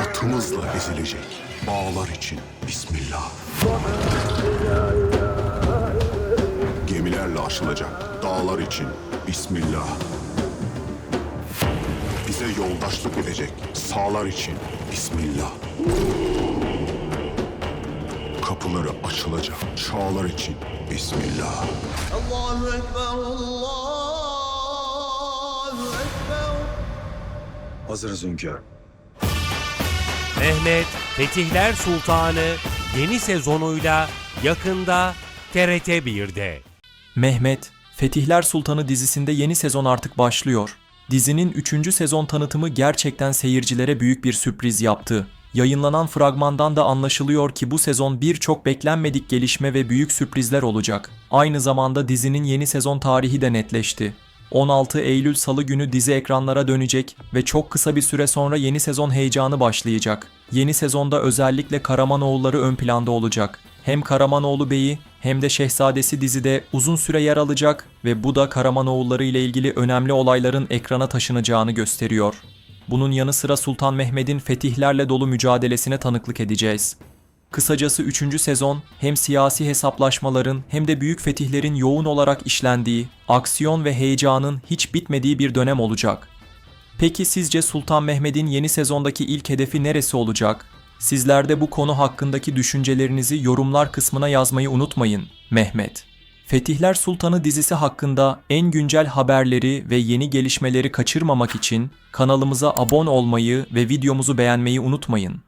Atımızla ezilecek bağlar için Bismillah. Gemilerle aşılacak dağlar için Bismillah. Bize yoldaşlık edecek sağlar için Bismillah. Kapıları açılacak çağlar için Bismillah. Allahu Ekber, Allah. Hazırız hünkârım. Mehmet Fetihler Sultanı yeni sezonuyla yakında TRT 1'de. Mehmet, Fetihler Sultanı dizisinde yeni sezon artık başlıyor. Dizinin 3. sezon tanıtımı gerçekten seyircilere büyük bir sürpriz yaptı. Yayınlanan fragmandan da anlaşılıyor ki bu sezon birçok beklenmedik gelişme ve büyük sürprizler olacak. Aynı zamanda dizinin yeni sezon tarihi de netleşti. 16 Eylül Salı günü dizi ekranlara dönecek ve çok kısa bir süre sonra yeni sezon heyecanı başlayacak. Yeni sezonda özellikle Karamanoğulları ön planda olacak. Hem Karamanoğlu Bey'i hem de Şehzadesi dizide uzun süre yer alacak ve bu da Karamanoğulları ile ilgili önemli olayların ekrana taşınacağını gösteriyor. Bunun yanı sıra Sultan Mehmet'in fetihlerle dolu mücadelesine tanıklık edeceğiz. Kısacası 3. sezon hem siyasi hesaplaşmaların hem de büyük fetihlerin yoğun olarak işlendiği, aksiyon ve heyecanın hiç bitmediği bir dönem olacak. Peki sizce Sultan Mehmet'in yeni sezondaki ilk hedefi neresi olacak? Sizler de bu konu hakkındaki düşüncelerinizi yorumlar kısmına yazmayı unutmayın. Mehmet. Fetihler Sultanı dizisi hakkında en güncel haberleri ve yeni gelişmeleri kaçırmamak için kanalımıza abone olmayı ve videomuzu beğenmeyi unutmayın.